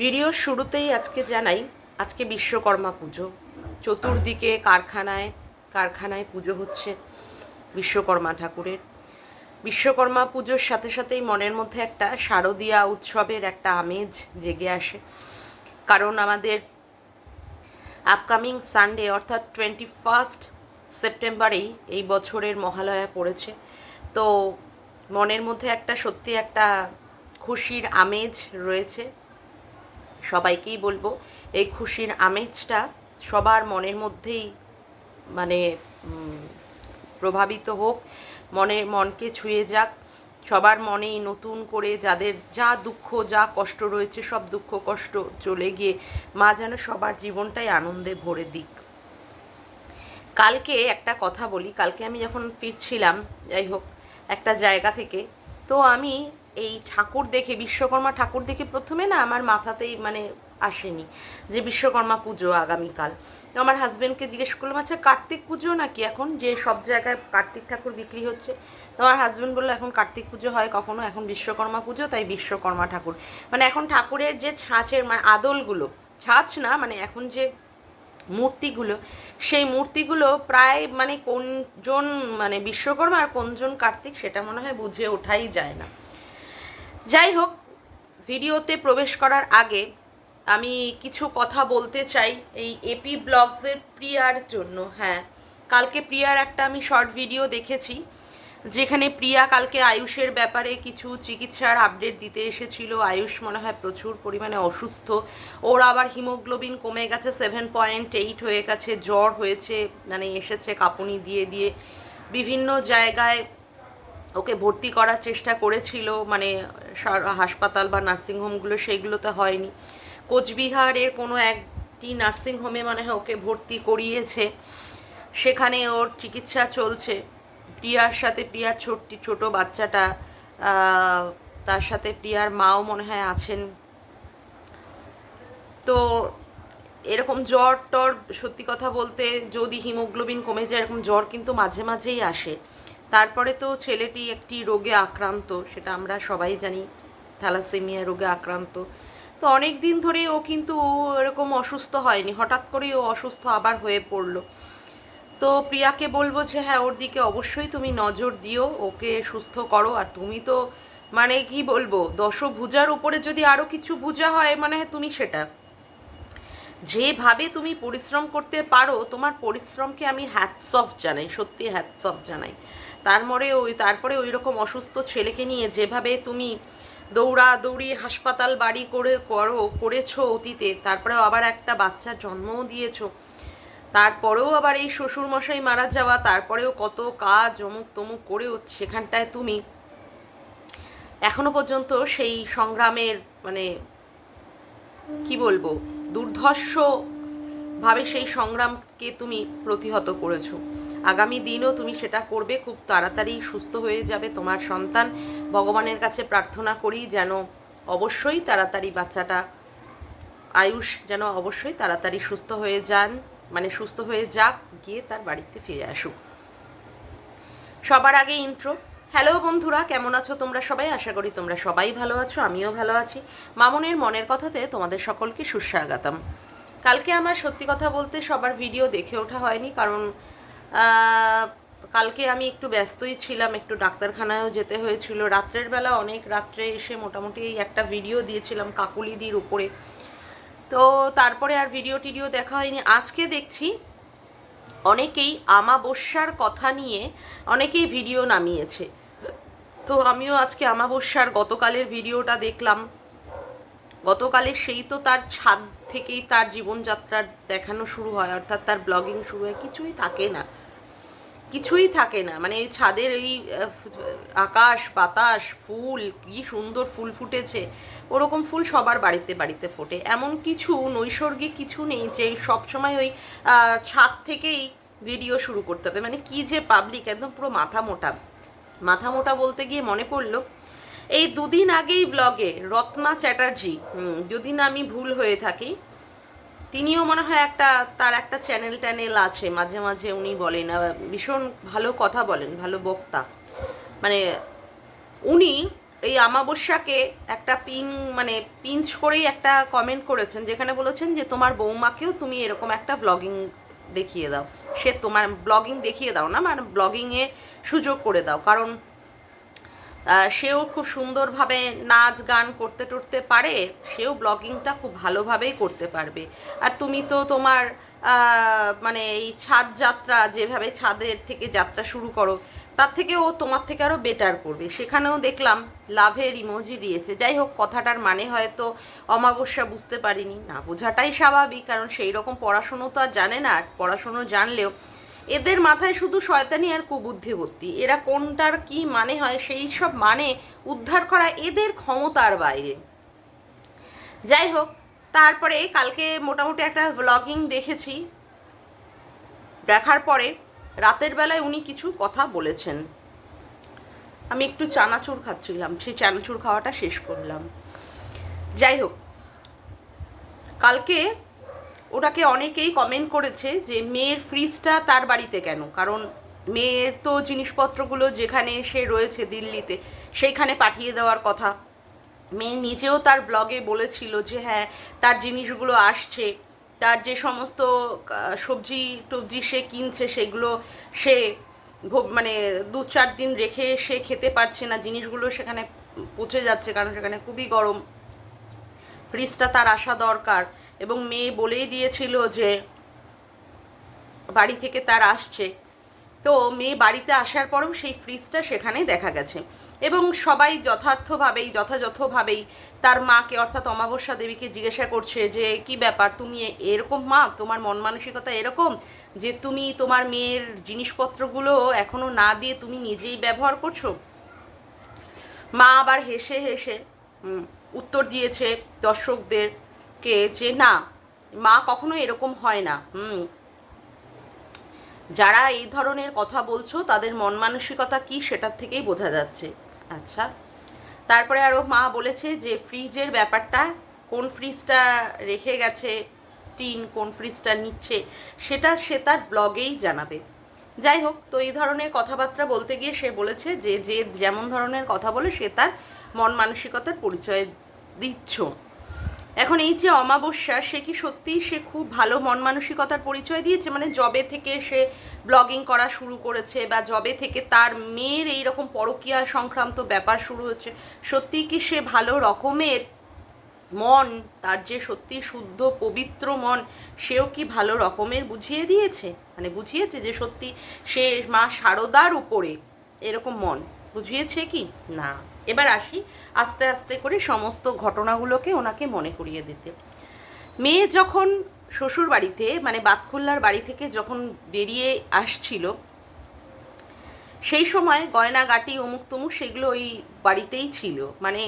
ভিডিওর শুরুতেই আজকে জানাই, আজকে বিশ্বকর্মা পুজো। চতুর্দিকে কারখানায় কারখানায় পুজো হচ্ছে বিশ্বকর্মা ঠাকুরের। বিশ্বকর্মা পুজোর সাথে সাথেই মনের মধ্যে একটা শারদীয়া উৎসবের একটা আমেজ জেগে আসে। কারণ আমাদের আপকামিং সানডে অর্থাৎ টোয়েন্টি ফার্স্ট সেপ্টেম্বরেই এই বছরের মহালয়া পড়েছে। তো মনের মধ্যে একটা সত্যি একটা খুশির আমেজ রয়েছে। সবাইকেই বলব, এই খুশির আমেজটা সবার মনের মধ্যেই মানে প্রভাবিত হোক, মনে, মনকে ছুঁয়ে যাক, সবার মনেই নতুন করে যাদের যা দুঃখ, যা কষ্ট রয়েছে, সব দুঃখ, কষ্ট চলে গিয়ে মা যেন সবার জীবনটাই আনন্দে ভরে দিক। কালকে একটা কথা বলি, কালকে আমি যখন ফিরছিলাম, যাই হোক, একটা জায়গা থেকে, তো আমি এই ঠাকুর দেখে, বিশ্বকর্মা ঠাকুর দেখে প্রথমে না আমার মাথাতেই মানে আসেনি যে বিশ্বকর্মা পুজো আগামীকাল। তো আমার হাজব্যান্ডকে জিজ্ঞেস করলাম আচ্ছা কার্তিক পুজো নাকি এখন? যে সব জায়গায় কার্তিক ঠাকুর বিক্রি হচ্ছে। তো আমার হাজব্যান্ড বলল, এখন কার্তিক পুজো হয় কখনো? এখন বিশ্বকর্মা পুজো, তাই বিশ্বকর্মা ঠাকুর। মানে এখন ঠাকুরের যে ছাঁচের মানে আদলগুলো, ছাঁচ না মানে এখন যে মূর্তিগুলো, সেই মূর্তিগুলো প্রায় মানে কোনজন মানে বিশ্বকর্মা আর কোনজন কার্তিক, সেটা মনে হয় বুঝে ওঠাই যায় না। যাই হোক ভিডিওতে প্রবেশ করার আগে আমি কিছু কথা বলতে চাই এই এপি ব্লগসের প্রিয়ার জন্য। হ্যাঁ কালকে প্রিয়ার একটা আমি শর্ট ভিডিও দেখেছি, যেখানে প্রিয়া কালকে আয়ুষের ব্যাপারে কিছু চিকিৎসার আপডেট দিতে এসেছিল। আয়ুষ মনে হয় প্রচুর পরিমাণে অসুস্থ। ওর আবার হিমোগ্লোবিন কমে গেছে সেভেন পয়েন্ট এইট হয়ে গেছে, জ্বর হয়েছে মানে এসেছে কাঁপুনি দিয়ে দিয়ে। বিভিন্ন জায়গায় ওকে ভর্তি করার চেষ্টা করেছিল মানে হাসপাতাল বা নার্সিংহোমগুলো সেইগুলোতে হয়নি। কোচবিহারের কোনো একটি নার্সিংহোমে মানে ওকে ভর্তি করিয়েছে। সেখানে ওর চিকিৎসা চলছে। প্রিয়ার সাথে প্রিয়ার ছোট্ট, ছোট বাচ্চাটা তার সাথে প্রিয়ার মাও মনে হয় আছেন। তো এরকম জ্বর টর, সত্যি কথা বলতে যদি হিমোগ্লোবিন কমে যায়, এরকম জ্বর কিন্তু মাঝে মাঝেই আসে। তারপরে তো ছেলেটি একটি রোগে আক্রান্ত, সেটা আমরা সবাই জানি, থ্যালাসেমিয়া রোগে আক্রান্ত। তো অনেক দিন ধরে ও কিন্তু ও এরকম অসুস্থ হয়নি, হঠাৎ করেই ও অসুস্থ আবার হয়ে পড়ল। তো প্রিয়াকে বলব যে হ্যাঁ ওর দিকে অবশ্যই তুমি নজর দিও, ওকে সুস্থ করো। আর তুমি তো মানে কি বলব, দশভুজার উপরে যদি আরও কিছু ভুজা হয় মানে তুমি সেটা। যেভাবে তুমি পরিশ্রম করতে পারো, তোমার পরিশ্রমকে আমি হ্যাটস অফ জানাই, সত্যি হ্যাটস অফ জানাই। তারপরে ওই তারপরে ওই রকম অসুস্থ ছেলেকে নিয়ে যেভাবে তুমি দৌড়া দৌড়ি হাসপাতাল বাড়ি করে করো, করেছ অতীতে, তারপরেও আবার একটা বাচ্চার জন্মও দিয়েছ। তারপরেও আবার এই শ্বশুর মশাই মারা যাওয়া, তারপরেও কত কাজ অমুক তমুক করেও সেখানটায় তুমি। এখনও পর্যন্ত সেই সংগ্রামের মানে কি বলব দুর্ধর্ষ ভাবে সেই সংগ্রামকে তুমি প্রতিহত করেছ। আগামী দিনও তুমি সেটা করবে, খুব তাড়াতাড়ি সুস্থ হয়ে যাবে তোমার সন্তান। ভগবানের কাছে প্রার্থনা করি যেন অবশ্যই তাড়াতাড়ি বাচ্চাটা, আয়ুষ যেন অবশ্যই তাড়াতাড়ি সুস্থ হয়ে যান মানে সুস্থ হয়ে যাক, গিয়ে তার বাড়িতে ফিরে আসুক। সবার আগে ইন্ট্রো হ্যালো বন্ধুরা, কেমন আছো তোমরা সবাই? আশা করি তোমরা সবাই ভালো আছো, আমিও ভালো আছি। মামনের মনের কথাতে তোমাদের সকলকে সুস্বাগতম। কালকে আমার সত্যি কথা বলতে সবার ভিডিও দেখে ওঠা হয়নি, কারণ কালকে আমি একটু ব্যস্তই ছিলাম, একটু ডাক্তারখানায়ও যেতে হয়েছিল। রাত্রের বেলা অনেক রাত্রে এসে মোটামুটি এই একটা ভিডিও দিয়েছিলাম কাকুলিদির উপরে। তো তারপরে আর ভিডিও টিডিও দেখা হয়নি। আজকে দেখছি অনেকেই আমাবস্যার কথা নিয়ে অনেকেই ভিডিও নামিয়েছে। তো আমিও আজকে আমাবস্যার গতকালের ভিডিওটা দেখলাম। গতকালে সেই তো তার ছাদ থেকেই তার জীবনযাত্রার দেখানো শুরু হয়, অর্থাৎ তার ব্লগিং শুরু হয়, কিছুই থাকে না। কিছুই থাকে না। মানে এই ছাদের এই আকাশ, বাতাস, ফুল, কি সুন্দর ফুল ফুটেছে, ওরকম ফুল সবার বাড়িতে বাড়িতে ফোটে। এমন কিছু নৈসর্গিক কিছু নেই যে সবসময় ওই ছাদ থেকেই ভিডিও শুরু করতে হবে। মানে কি যে পাবলিক একদম পুরো মাথা মোটা। মাথা মোটা বলতে গিয়ে মনে পড়ল, এই দুদিন আগেই ব্লগে রত্না চ্যাটার্জি যদি না আমি ভুল হয়ে থাকি তিনিও মনে হয় একটা, তার একটা চ্যানেল ট্যানেল আছে। মাঝে মাঝে উনি বলেন ভীষণ ভালো কথা বলেন, ভালো বক্তা। মানে উনি এই আমাবস্যাকে একটা পিন মানে পিঞ্চ করেই একটা কমেন্ট করেছেন, যেখানে বলেছেন যে, তোমার বৌমাকেও তুমি এরকম একটা ব্লগিং দেখিয়ে দাও। সে তোমার ব্লগিং দেখিয়ে দাও না মানে ব্লগিংয়ে সুযোগ করে দাও। কারণ সেও খুব সুন্দরভাবে নাচ গান করতে টরতে পারে, সেও ব্লগিংটা খুব ভালোভাবেই করতে পারবে। আর তুমি তো তোমার মানে এই ছাদ যাত্রা, যেভাবে ছাদের থেকে যাত্রা শুরু করো, তার থেকে ও তোমার থেকে আরও বেটার করবে। সেখানেও দেখলাম লাভের ইমোজি দিয়েছে। যাই হোক, কথাটার মানে হয়তো অমাবস্যা বুঝতে পারিনি। না বোঝাটাই স্বাভাবিক, কারণ সেই রকম পড়াশুনো তো আর জানে না। পড়াশুনো জানলেও এদের মাথায় শুধু শয়তানি আর কুবুদ্ধি ভর্তি এরা কোনটার কি মানে হয়, সেই সব মানে উদ্ধার করা এদের ক্ষমতার বাইরে। যাই হোক, তারপরে কালকে মোটামুটি একটা ব্লগিং দেখেছি। দেখার পরে রাতের বেলায় উনি কিছু কথা বলেছেন। আমি একটু চানাচুর খাচ্ছিলাম, সেই চানাচুর খাওয়াটা শেষ করলাম। যাই হোক, কালকে ওটাকে অনেকেই কমেন্ট করেছে যে মেয়ের ফ্রিজটা তার বাড়িতে কেন? কারণ মেয়ের তো জিনিসপত্রগুলো যেখানে সে রয়েছে দিল্লিতে, সেইখানে পাঠিয়ে দেওয়ার কথা। মেয়ে নিজেও তার ব্লগে বলেছিল যে হ্যাঁ তার জিনিসগুলো আসছে। তার যে সমস্ত সবজি টবজি সে কিনছে, সেগুলো সে মানে দু চার দিন রেখে সে খেতে পারছে না। জিনিসগুলো সেখানে পচে যাচ্ছে কারণ সেখানে খুবই গরম। ফ্রিজটা তার আসা দরকার। এবং মেয়ে বলেই দিয়েছিল যে বাড়ি থেকে তার আসছে। তো মেয়ে বাড়িতে আসার পরেও সেই ফ্রিজটা সেখানেই দেখা গেছে। এবং সবাই যথার্থভাবেই, যথাযথভাবেই তার মাকে, অর্থাৎ অমাবস্যা দেবীকে জিজ্ঞাসা করছে যে, কি ব্যাপার? তুমি এরকম মা? তোমার মন মানসিকতা এরকম যে তুমি তোমার মেয়ের জিনিসপত্রগুলো এখনও না দিয়ে তুমি নিজেই ব্যবহার করছ? মা আবার হেসে হেসে উত্তর দিয়েছে দর্শকদেরকে যে না, মা কখনো এরকম হয় না, হুম। যারা এই ধরনের কথা বলছো, তাদের মন মানসিকতা কি সেটার থেকেই বোঝা যাচ্ছে। আচ্ছা তারপরে আরও মা বলেছে যে ফ্রিজের ব্যাপারটা, কোন ফ্রিজটা রেখে গেছে, টিন কোন ফ্রিজটা নিচ্ছে, সেটা সে তার ব্লগেই জানাবে। যাই হোক, তো এই ধরনের কথাবার্তা বলতে গিয়ে সে বলেছে যে যে যেমন ধরনের কথা বলে, সে তার মন মানসিকতার পরিচয় দিচ্ছ। এখন এই যে অমাবস্যা, সে কি সত্যিই সে খুব ভালো মন মানসিকতার পরিচয় দিয়েছে? মানে জবে থেকে সে ব্লগিং করা শুরু করেছে বা জবে থেকে তার মেয়ের এই রকম পরকীয়া সংক্রান্ত ব্যাপার শুরু হচ্ছে সত্যিই কি সে ভালো রকমের মন, তার যে সত্যি শুদ্ধ, পবিত্র মন, সেও কি ভালো রকমের বুঝিয়ে দিয়েছে? মানে বুঝিয়েছে যে সত্যি সে মা শারদার উপরে এরকম মন, বুঝিয়েছে কি? না। এবার আসি আস্তে আস্তে করে সমস্ত ঘটনাগুলোকে ওনাকে মনে করিয়ে দিতে। মেয়ে যখন শ্বশুর বাড়িতে মানে বাতখুল্লার বাড়ি থেকে যখন বেরিয়ে আসছিল, সেই সময় গয়নাগাটি অমুক তমুক সেগুলো ওই বাড়িতেই ছিল। মানে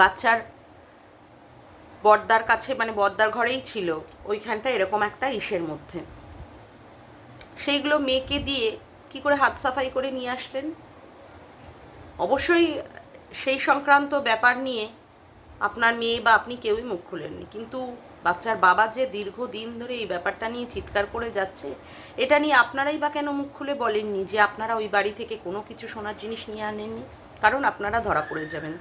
বাচ্চার বর্দার কাছে মানে বর্দার ঘরেই ছিল। ওইখানটা এরকম একটা ইসের মধ্যে। সেইগুলো মেয়েকে দিয়ে কি করে হাত সাফাই করে নিয়ে আসলেন? অবশ্যই সেই সংক্রান্ত ব্যাপার নিয়ে আপনার মেয়ে বা আপনি কেউই মুখ খুলেননি। কিন্তু বাচ্চার বাবা যে দীর্ঘদিন ধরে এই ব্যাপারটা নিয়ে চিৎকার করে যাচ্ছে, এটা নিয়ে আপনারাই বা কেন মুখ খুলে বলেননি যে আপনারা ওই বাড়ি থেকে কোনো কিছু সোনার জিনিস নিয়ে আনেননি? কারণ আপনারা ধরা পড়ে যাবেন।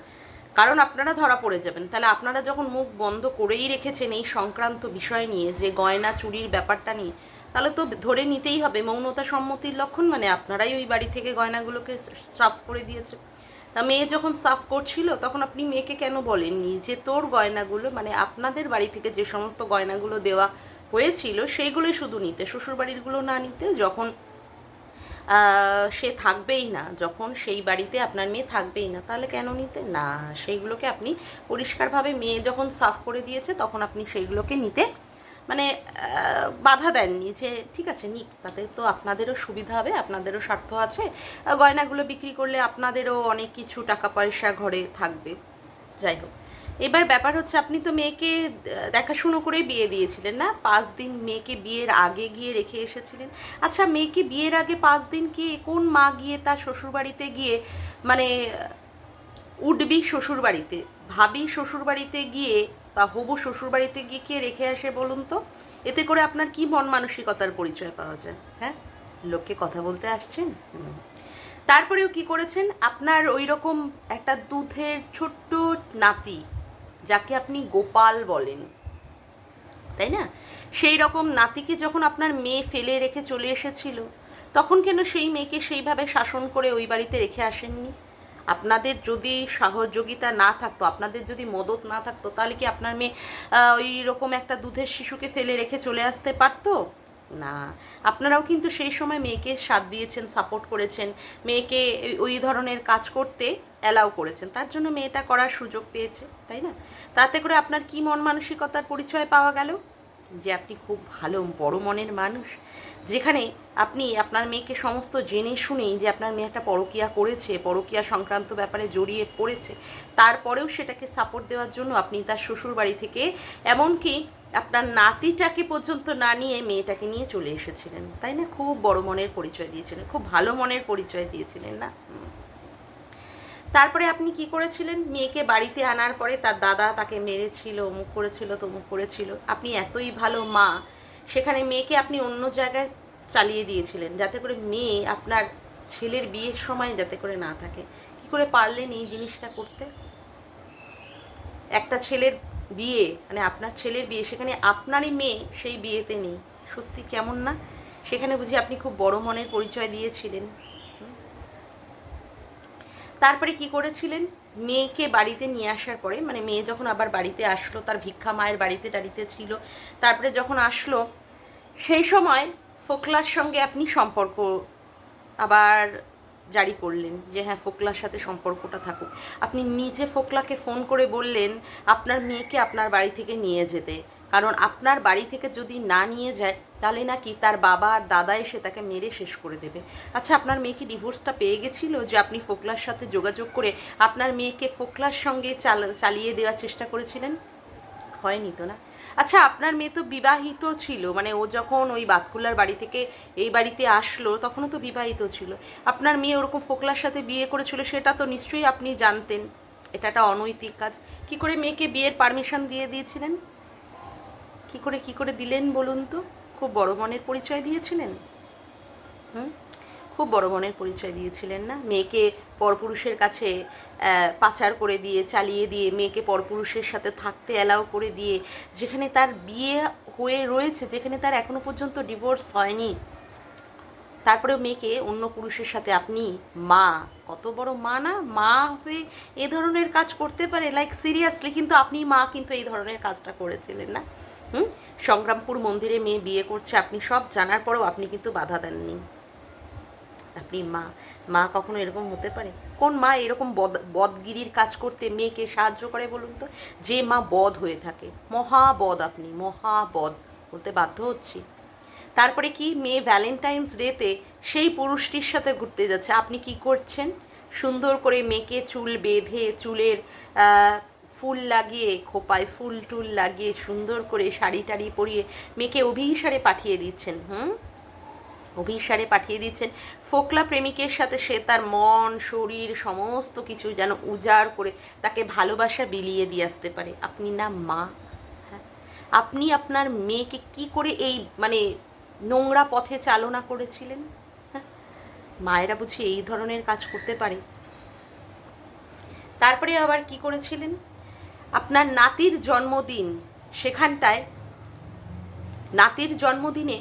কারণ আপনারা ধরা পড়ে যাবেন। তাহলে আপনারা যখন মুখ বন্ধ করেই রেখেছেন এই সংক্রান্ত বিষয় নিয়ে যে গয়না চুরির ব্যাপারটা নিয়ে তাহলে তো ধরে নিতেই হবে মৌনতা সম্মতির লক্ষণ মানে আপনারাই ওই বাড়ি থেকে গয়নাগুলোকে সাফ করে দিয়েছে। তা মেয়ে যখন সাফ করছিল, তখন আপনি মেয়েকে কেন বলেননি যে তোর গয়নাগুলো মানে আপনাদের বাড়ি থেকে যে সমস্ত গয়নাগুলো দেওয়া হয়েছিল, সেইগুলোই শুধু নিতে, শ্বশুরবাড়িরগুলো না নিতে, যখন সে থাকবেই না, যখন সেই বাড়িতে আপনার মেয়ে থাকবেই না, তাহলে কেন নিতে? না, সেইগুলোকে আপনি পরিষ্কারভাবে মেয়ে যখন সাফ করে দিয়েছে, তখন আপনি সেইগুলোকে নিতে মানে বাধা দেননি যে ঠিক আছে, নিক, তাতে তো আপনাদেরও সুবিধা হবে, আপনাদেরও স্বার্থ আছে। গয়নাগুলো বিক্রি করলে আপনাদেরও অনেক কিছু টাকা পয়সা ঘরে থাকবে। যাই হোক, এবার ব্যাপার হচ্ছে আপনি তো মেয়েকে দেখাশুনো করেই বিয়ে দিয়েছিলেন না? পাঁচ দিন মেয়েকে বিয়ের আগে গিয়ে রেখে এসেছিলেন। আচ্ছা মেয়েকে বিয়ের আগে পাঁচ দিন কি কোন মা গিয়ে তার শ্বশুরবাড়িতে গিয়ে মানে উঠবি শ্বশুরবাড়িতে, ভাবি শ্বশুরবাড়িতে গিয়ে বা হবু শ্বশুরবাড়িতে গিয়ে কে রেখে আসে বলুন তো? এতে করে আপনার কি মন মানসিকতার পরিচয় পাওয়া যায়? হ্যাঁ? লোককে কথা বলতে আসছেন। তারপরেও কি করেছেন? আপনার ওই রকম একটা দুধের ছোট্ট নাতি, যাকে আপনি গোপাল বলেন, তাই না? সেই রকম নাতিকে যখন আপনার মেয়ে ফেলে রেখে চলে এসেছিল, তখন কেন সেই মেয়েকে সেইভাবে শাসন করে ওই বাড়িতে রেখে আসেননি? আপনাদের যদি সহযোগিতা না থাকতো, আপনাদের যদি মদত না থাকতো, তাহলে কি আপনার মেয়ে ওই রকম একটা দুধের শিশুকে ফেলে রেখে চলে আসতে পারতো? না। আপনারাও কিন্তু সেই সময় মেয়েকে সাথ দিয়েছেন সাপোর্ট করেছেন, মেয়েকে ওই- ধরনের কাজ করতে অ্যালাউ করেছেন। তার জন্য মেয়েটা করার সুযোগ পেয়েছে, তাই না? তাতে করে আপনার কি মন মানসিকতার পরিচয় পাওয়া গেল? যে আপনি খুব ভালো, বড় মনের মানুষ। যেখানে আপনি আপনার মেয়েকে সমস্ত জেনে শুনেই যে আপনার মেয়ে একটা পরকিয়া করেছে, পরকিয়া সংক্রান্ত ব্যাপারে জড়িয়ে পড়েছে, তারপরেও সেটাকে সাপোর্ট দেওয়ার জন্য আপনি তার শ্বশুর বাড়ি থেকে এমনকি আপনার নাতিটাকে পর্যন্ত না নিয়ে মেয়েটাকে নিয়ে চলে এসেছিলেন। তাই না? খুব বড় মনের পরিচয় দিয়েছিলেন, খুব ভালো মনের পরিচয় দিয়েছিলেন না। তারপরে আপনি কি করেছিলেন? মেয়েকে বাড়িতে আনার পরে তার দাদা তাকে মেরেছিল, অমুক করেছিল, তমুক করেছিল। আপনি এতই ভালো মা, সেখানে মেয়েকে আপনি অন্য জায়গায় চালিয়ে দিয়েছিলেন যাতে করে মেয়ে আপনার ছেলের বিয়ের সময় যাতে করে না থাকে। কি করে পারলেন এই জিনিসটা করতে? একটা ছেলের বিয়ে মানে আপনার ছেলের বিয়ে, সেখানে আপনারই মেয়ে সেই বিয়েতে নেই। সত্যি কেমন না? সেখানে বুঝি আপনি খুব বড় মনের পরিচয় দিয়েছিলেন। তারপরে কি করেছিলেন? মেয়েকে বাড়িতে নিয়ে আসার পরে মানে মেয়ে যখন আবার বাড়িতে আসলো, তার ভিক্ষা মায়ের বাড়িতে টাড়িতে ছিল, তারপরে যখন আসলো, সেই সময় ফোকলার সঙ্গে আপনি সম্পর্ক আবার জারি করলেন যে হ্যাঁ ফোকলার সাথে সম্পর্কটা থাকুক। আপনি নিজে ফোকলাকে ফোন করে বললেন, আপনার মেয়েকে আপনার বাড়ি থেকে নিয়ে যেতে। কারণ আপনার বাড়ি থেকে যদি না নিয়ে যায়, তাহলে নাকি তার বাবা আর দাদা এসে তাকে মেরে শেষ করে দেবে। আচ্ছা আপনার মেয়ে কি ডিভোর্সটা পেয়ে গেছিল? যে আপনি ফোকলার সাথে যোগাযোগ করে আপনার মেয়েকে ফোকলার সঙ্গে চাল, চালিয়ে দেওয়ার চেষ্টা করেছিলেন? হয়নি তো না? আচ্ছা আপনার মেয়ে তো বিবাহিত ছিল মানে ও যখন ওই বাতকুল্লার বাড়ি থেকে এই বাড়িতে আসলো, তখনও তো বিবাহিত ছিল। আপনার মেয়ে ওরকম ফোকলার সাথে বিয়ে করেছিল, সেটা তো নিশ্চয়ই আপনি জানতেন। এটা একটা অনৈতিক কাজ। কি করে মেয়েকে বিয়ের পারমিশন দিয়ে দিয়েছিলেন? কি করে কি করে দিলেন বলুন তো? খুব বড় মনের পরিচয় দিয়েছিলেন? হুম? খুব বড় মনের পরিচয় দিয়েছিলেন না? মেয়েকে পরপুরুষের কাছে পাচার করে দিয়ে, চালিয়ে দিয়ে, মেয়েকে পরপুরুষের সাথে থাকতে অ্যালাউ করে দিয়ে, যেখানে তার বিয়ে হয়ে রয়েছে, যেখানে তার এখনও পর্যন্ত ডিভোর্স হয়নি তারপরে মেয়েকে অন্য পুরুষের সাথে আপনি মা, কত বড় মা না? মা হয়ে এ ধরনের কাজ করতে পারে? লাইক সিরিয়াসলি কিন্তু আপনি মা কিন্তু এই ধরনের কাজটা করেছিলেন না? হুম? সংগ্রামপুর মন্দিরে মেয়ে বিয়ে করছে, আপনি সব জানার পরেও আপনি কিন্তু বাধা দেননি। আপনি মা মা কখনো এরকম হতে পারে? কোন মা এরকম বদ, বদগিরির কাজ করতে মেয়েকে সাহায্য করে বলুন তো? যে মা বদ হয়ে থাকে, মহাবদ আপনি, মহাবদ বলতে বাধ্য হচ্ছি। তারপরে কি মেয়ে ভ্যালেন্টাইন্স ডেতে সেই পুরুষটির সাথে ঘুরতে যাচ্ছে, আপনি কি করছেন? সুন্দর করে মেয়েকে চুল বেঁধে, চুলের ফুল লাগিয়ে, খোপায় ফুল টুল লাগিয়ে, সুন্দর করে শাড়ি টাড়ি পরিয়ে মেয়েকে অভিসারে পাঠিয়ে দিচ্ছেন, হুম? অভিসারে পাঠিয়ে দিচ্ছেন। ফোকলা প্রেমিকের সাথে সে তার মন, শরীর সমস্ত কিছু যেন উজাড় করে তাকে ভালোবাসা বিলিয়ে দিয়ে আসতে পারে। আপনি না মা হ্যাঁ? আপনি আপনার মেয়েকে কি করে এই মানে নোংরা পথে চালনা করেছিলেন? হ্যাঁ? মায়েরা বুঝি এই ধরনের কাজ করতে পারে। তারপরে আবার কি করেছিলেন? আপনার নাতির জন্মদিন সেখানটায়। নাতির জন্মদিনে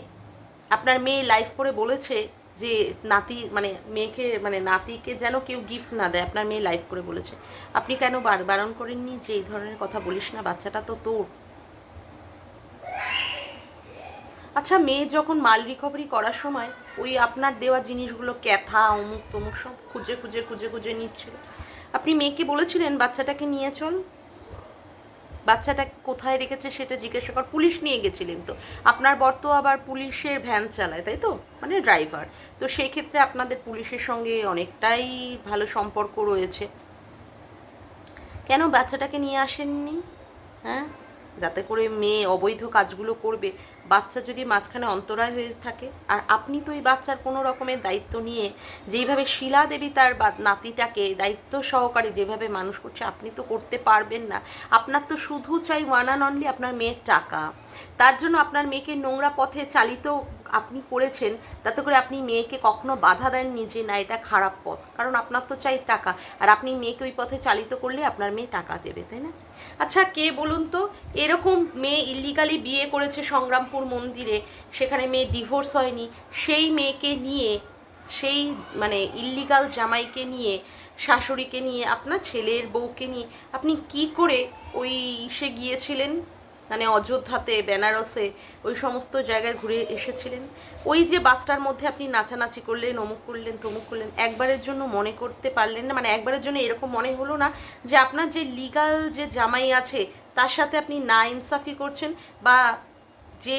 আপনার মেয়ে লাইভ করে বলেছে যে নাতি মানে মেয়েকে মানে নাতিকে যেন কেউ গিফট না দেয়, আপনার মেয়ে লাইভ করে বলেছে। আপনি কেন বার, বারণ করেননি যে এই ধরনের কথা বলিস না, বাচ্চাটা তো তোর? আচ্ছা মেয়ে যখন মাল রিকভারি করার সময় ওই আপনার দেওয়া জিনিসগুলো ক্যাথা অমুক তমুক সব খুঁজে খুঁজে খুঁজে খুঁজে নিচ্ছিল। আপনি মেয়েকে বলেছিলেন, বাচ্চাটাকে নিয়ে চল। বাচ্চাটা কোথায় রেখেছে সেটা জিজ্ঞাসা কর, পুলিশ নিয়ে গেছিলেন তো। আপনার বর তো আবার পুলিশের ভ্যান চালায়, তাই তো? মানে ড্রাইভার। তো সেই ক্ষেত্রে আপনাদের পুলিশের সঙ্গে অনেকটাই ভালো সম্পর্ক রয়েছে। কেন বাচ্চাটাকে নিয়ে আসেননি? হ্যাঁ? যাতে করে মেয়ে অবৈধ কাজগুলো করবে, বাচ্চা যদি মাঝখানে অন্তরায় হয়ে থাকে। আর আপনি তো ওই বাচ্চার কোনো রকমের দায়িত্ব নিয়ে যেইভাবে শিলা দেবী তার নাতিটাকে দায়িত্ব সহকারে যেভাবে মানুষ করছে, আপনি তো করতে পারবেন না। আপনার তো শুধু চাই ওয়ান অ্যান্ড অনলি আপনার মেয়ের টাকা। তার জন্য আপনার মেয়েকে নোংরা পথে চালিত আপনি করেছেন, তাতে করে আপনি মেয়েকে কখনো বাধা দেননি যে, না, এটা খারাপ পথ। কারণ আপনার তো চাই টাকা। আর আপনি মেয়েকে ওই পথে চালিত করলে আপনার মেয়ে টাকা দেবে, তাই না? আচ্ছা কে বলুন তো? এরকম মেয়ে ইলিগালি বিয়ে করেছে সংগ্রামপুর মন্দিরে, সেখানে মেয়ে ডিভোর্স হয়নি। সেই মেয়েকে নিয়ে, সেই মানে ইল্লিগাল জামাইকে নিয়ে, শাশুড়িকে নিয়ে, আপনার ছেলের বউকে নিয়ে, আপনি কি করে ওই ইসে গিয়েছিলেন? মানে অযোধ্যাতে, বেনারসে, ওই সমস্ত জায়গায় ঘুরে এসেছিলেন। ওই যে বাসটার মধ্যে আপনি নাচানাচি করলেন, অমুক করলেন, তমুক করলেন, একবারের জন্য মনে করতে পারলেন না মানে একবারের জন্য এরকম মনে হলো না যে আপনার যে লিগাল যে জামাই আছে, তার সাথে আপনি না ইনসাফি করছেন বা যে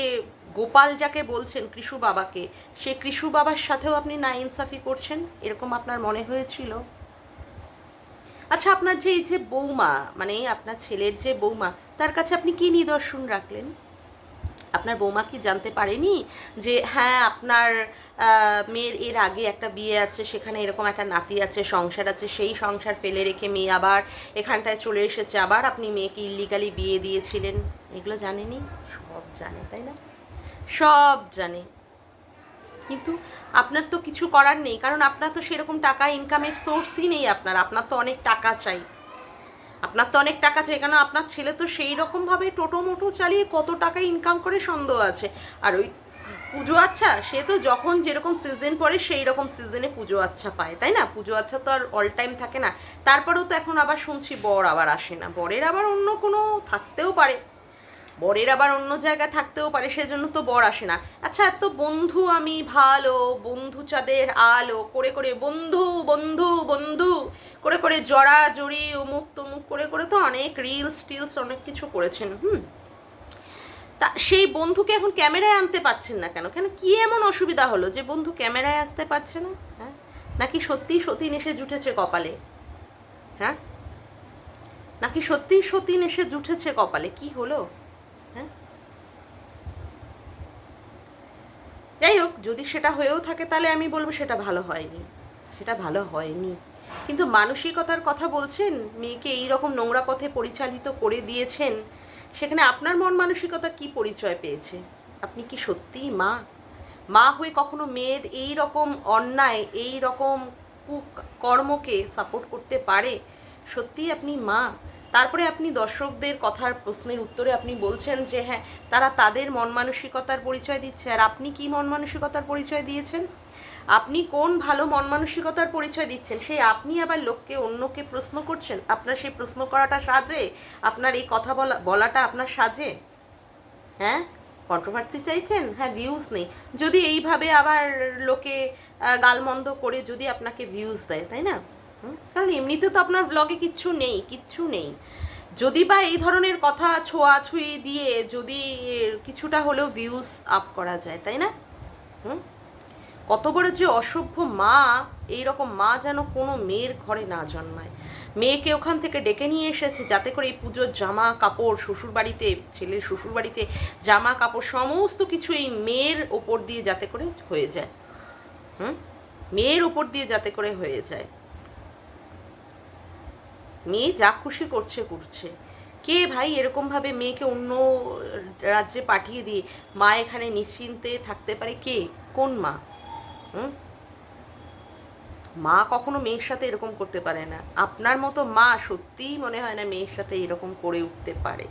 গোপাল যাকে বলছেন কৃষু বাবাকে, সে কৃষু বাবার সাথেও আপনি না ইনসাফি করছেন? এরকম আপনার মনে হয়েছিল? আচ্ছা আপনার যে এই যে বৌমা মানে আপনার ছেলের যে বৌমা, তার কাছে আপনি কি নিদর্শন রাখলেন? আপনার বৌমা কি জানতে পারেনি যে হ্যাঁ আপনার মেয়ের, এর আগে একটা বিয়ে আছে, সেখানে এরকম একটা নাতি আছে, সংসার আছে, সেই সংসার ফেলে রেখে মেয়ে আবার এখানটায় চলে এসেছে, আবার আপনি মেয়েকে ইলিগালি বিয়ে দিয়েছিলেন? এগুলো জানেনি? সব জানে, তাই না? সব জানে। কিন্তু আপনার তো কিছু করার নেই, কারণ আপনার তো সেরকম টাকা ইনকামের সোর্সই নেই আপনার আপনার তো অনেক টাকা চাই। আপনার তো অনেক টাকা চাই, কেন আপনার ছেলে তো সেই রকমভাবে টোটো মোটো চালিয়ে কত টাকা ইনকাম করে সন্দেহ আছে। আর ওই পুজো আচ্ছা সে তো যখন যেরকম সিজন পড়ে সেই রকম সিজনে পুজো আচ্ছা পায়, তাই না? পুজো আচ্ছা তো আর অল টাইম থাকে না। তারপরেও তো এখন আবার শুনছি বর আবার আসে না, বরের আবার অন্য কোনো থাকতেও পারে। বরের আবার অন্য জায়গায় থাকতেও পারে, সেজন্য তো বর আসে না। আচ্ছা এত বন্ধু আমি ভালো, বন্ধু চাঁদের আলো, করে করে বন্ধু বন্ধু বন্ধু, করে করে জড়া জড়ি অমুক তমুক, করে করে তো অনেক রিলস টিলস, অনেক কিছু করেছেন, হুম। তা সেই বন্ধুকে এখন ক্যামেরায় আনতে পারছেন না কেন? কেন কি এমন অসুবিধা হলো যে বন্ধু ক্যামেরায় আসতে পারছে না? হ্যাঁ? নাকি সত্যিই সতীন এসে জুটেছে কপালে? হ্যাঁ? নাকি সত্যিই সতীন এসে জুটেছে কপালে? কি হলো হ্যাঁ যাই হোক, যদি সেটা হয়েও থাকে তাহলে আমি বলব সেটা ভালো হয়নি। সেটা ভালো হয়নি। কিন্তু মানসিকতার কথা বলছেন, মেয়েকে এই রকম নোংরা পথে পরিচালিত করে দিয়েছেন, সেখানে আপনার মন মানসিকতা কি পরিচয় পেয়েছে? আপনি কি সত্যিই মা? মা হয়ে কখনো মেয়ের এই রকম অন্যায় এই রকম কর্মকে সাপোর্ট করতে পারে? সত্যিই আপনি মা? তারপরে আপনি দর্শকদের কথার প্রশ্নের উত্তরে আপনি বলছেন যে হ্যাঁ তারা তাদের মন মানসিকতার পরিচয় দিচ্ছে। আর আপনি কি মন মানসিকতার পরিচয় দিয়েছেন? আপনি কোন ভালো মন মানসিকতার পরিচয় দিচ্ছেন? সেই আপনি আবার লোককে, অন্যকে প্রশ্ন করছেন? আপনার সেই প্রশ্ন করাটা সাজে? আপনার এই কথা বলা, বলাটা আপনার সাজে? হ্যাঁ? কন্ট্রোভার্সি চাইছেন? হ্যাঁ ভিউজ নেই। যদি এইভাবে আবার লোকে গালমন্দ করে যদি আপনাকে ভিউজ দেয়, তাই না? কারণ এমনিতে তো আপনার ব্লগে কিচ্ছু নেই কিচ্ছু নেই। যদি বা এই ধরনের কথা ছোঁয়াছুঁই দিয়ে যদি কিছুটা হলেও ভিউজ আপ করা যায়, তাই না? হুম? কত বড় যে অসভ্য মা এই রকম মা যেন কোনো মেয়ের ঘরে না জন্মায়। মেয়েকে ওখান থেকে ডেকে নিয়ে এসেছে যাতে করে এই পুজোর জামা কাপড় শ্বশুর বাড়িতে ছেলের শ্বশুর বাড়িতে জামা কাপড় সমস্ত কিছু এই মেয়ের ওপর দিয়ে যাতে করে হয়ে যায়। হুম? মেয়ের ওপর দিয়ে যাতে করে হয়ে যায়। মেয়ে যা খুশি করছে করছে। কে ভাই এরকমভাবে মেয়েকে অন্য রাজ্যে পাঠিয়ে দিয়ে মা এখানে নিশ্চিন্তে থাকতে পারে? কে? কোন মা? হুম? মা কখনো মেয়ের সাথে এরকম করতে পারে না। আপনার মতো মা সত্যিই মনে হয় না মেয়ের সাথে এরকম করে উঠতে পারে।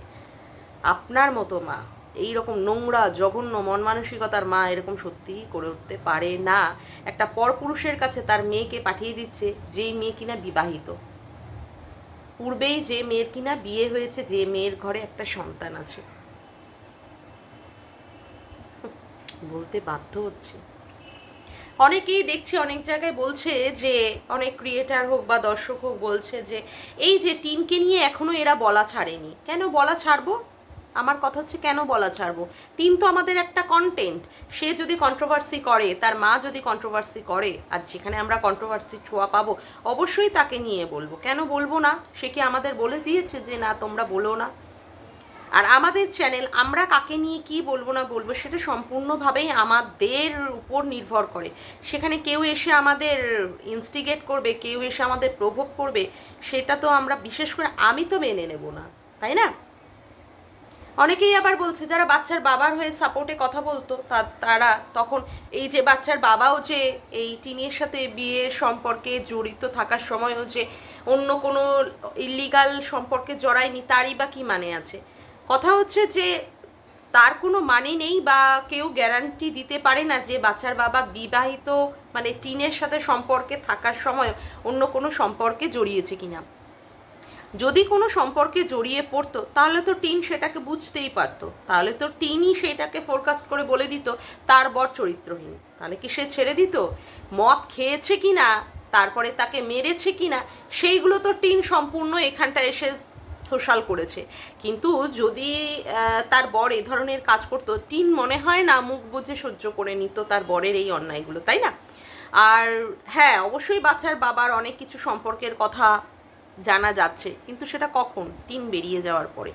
আপনার মতো মা এই রকম নোংরা, জঘন্য মন মানসিকতার মা এরকম সত্যিই করে উঠতে পারে না। একটা পরপুরুষের কাছে তার মেয়েকে পাঠিয়ে দিচ্ছে, যেই মেয়ে কিনা বিবাহিত। পূর্বেই যে মেয়ের কিনা বিয়ে হয়েছে, যে মেয়ের ঘরে একটা সন্তান আছে। বলতে বাধ্য হচ্ছে। অনেকেই দেখছি, অনেক জায়গায় বলছে যে, অনেক ক্রিয়েটার হোক বা দর্শক হোক বলছে যে, এই যে টিমকে নিয়ে এখনও এরা বলা ছাড়েনি। কেন বলা ছাড়বো? আমার কথা হচ্ছে কেন বলা ছাড়বো? টিন তো আমাদের একটা কন্টেন্ট সে যদি কন্ট্রোভার্সি করে, তার মা যদি কন্ট্রোভার্সি করে, আর যেখানে আমরা কন্ট্রোভার্সি ছোঁয়া পাবো, অবশ্যই তাকে নিয়ে বলব। কেন বলব না? সে কি আমাদের বলে দিয়েছে যে, না, তোমরা বলো না আর আমাদের চ্যানেল আমরা কাকে নিয়ে কি বলব না বলব, সেটা সম্পূর্ণভাবেই আমাদের উপর নির্ভর করে। সেখানে কেউ এসে আমাদের ইনস্টিগেট করবে, কেউ এসে আমাদের প্রভোগ করবে, সেটা তো আমরা, বিশেষ করে আমি তো মেনে নেব না, তাই না? অনেকেই আবার বলছে, যারা বাচ্চার বাবার হয়ে সাপোর্টে কথা বলতো তারা তখন এই যে বাচ্চার বাবাও যে এই টিনের সাথে বিয়ের সম্পর্কে জড়িত থাকার সময়ও যে অন্য কোনো ইলিগাল সম্পর্কে জড়ায়নি, তারই বা কী মানে আছে? কথা হচ্ছে যে তার কোনো মানে নেই বা কেউ গ্যারান্টি দিতে পারে না যে বাচ্চার বাবা বিবাহিত মানে টিনের সাথে সম্পর্কে থাকার সময় অন্য কোনো সম্পর্কে জড়িয়েছে কিনা। যদি কোনো সম্পর্কে জড়িয়ে পড়তো, তাহলে তো টিন সেটাকে বুঝতেই পারতো। তাহলে তো টিনই সেটাকে ফোরকাস্ট করে বলে দিত, তার বর চরিত্রহীন। তাহলে কি সে ছেড়ে দিত? মদ খেয়েছে কি না তারপরে তাকে মেরেছে কি না সেইগুলো তো টিন সম্পূর্ণ এখানটা এসে সোশ্যাল করেছে। কিন্তু যদি তার বর এ ধরনের কাজ করতো, টিন মনে হয় না মুখ বুঝে সহ্য করে নিত তার বরের এই অন্যায়গুলো, তাই না? আর হ্যাঁ অবশ্যই বাচ্চার বাবার অনেক কিছু সম্পর্কের কথা জানা যাচ্ছে। কিন্তু সেটা কখন? টিম বেরিয়ে যাওয়ার পরে।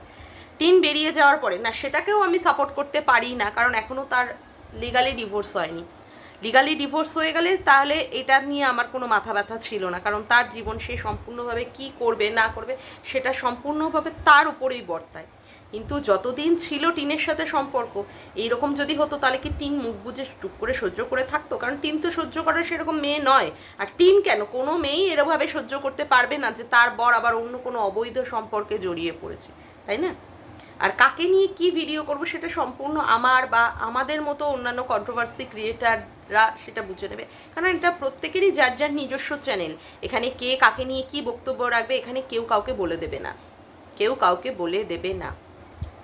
টিম বেরিয়ে যাওয়ার পরে, না, সেটাকেও আমি সাপোর্ট করতে পারি না, কারণ এখনও তার লিগালি ডিভোর্স হয়নি। লিগালি ডিভোর্স হয়ে গেলে তাহলে এটা নিয়ে আমার কোনো মাথা ব্যথা ছিল না, কারণ তার জীবন সে সম্পূর্ণভাবে কি করবে, না করবে, সেটা সম্পূর্ণভাবে তার উপরেই বর্তায়। কিন্তু যতদিন ছিল টিনের সাথে সম্পর্ক, এইরকম যদি হতো তাহলে কি টিন মুখ বুঝে চুপ করে সহ্য করে থাকতো? কারণ টিন তো সহ্য করার সেরকম মেয়ে নয়। আর টিন কেন? কোনো মেয়েই এরকমভাবে সহ্য করতে পারবে না যে তার বর আবার অন্য কোনো অবৈধ সম্পর্কে জড়িয়ে পড়েছে, তাই না? আর কাকে নিয়ে কি ভিডিও করব সেটা সম্পূর্ণ আমার বা আমাদের মতো অন্যান্য কন্ট্রোভার্সি ক্রিয়েটাররা সেটা বুঝে নেবে। কারণ এটা প্রত্যেকেরই যার যার নিজস্ব চ্যানেল এখানে কে কাকে নিয়ে কি বক্তব্য রাখবে, এখানে কেউ কাউকে বলে দেবে না। কেউ কাউকে বলে দেবে না।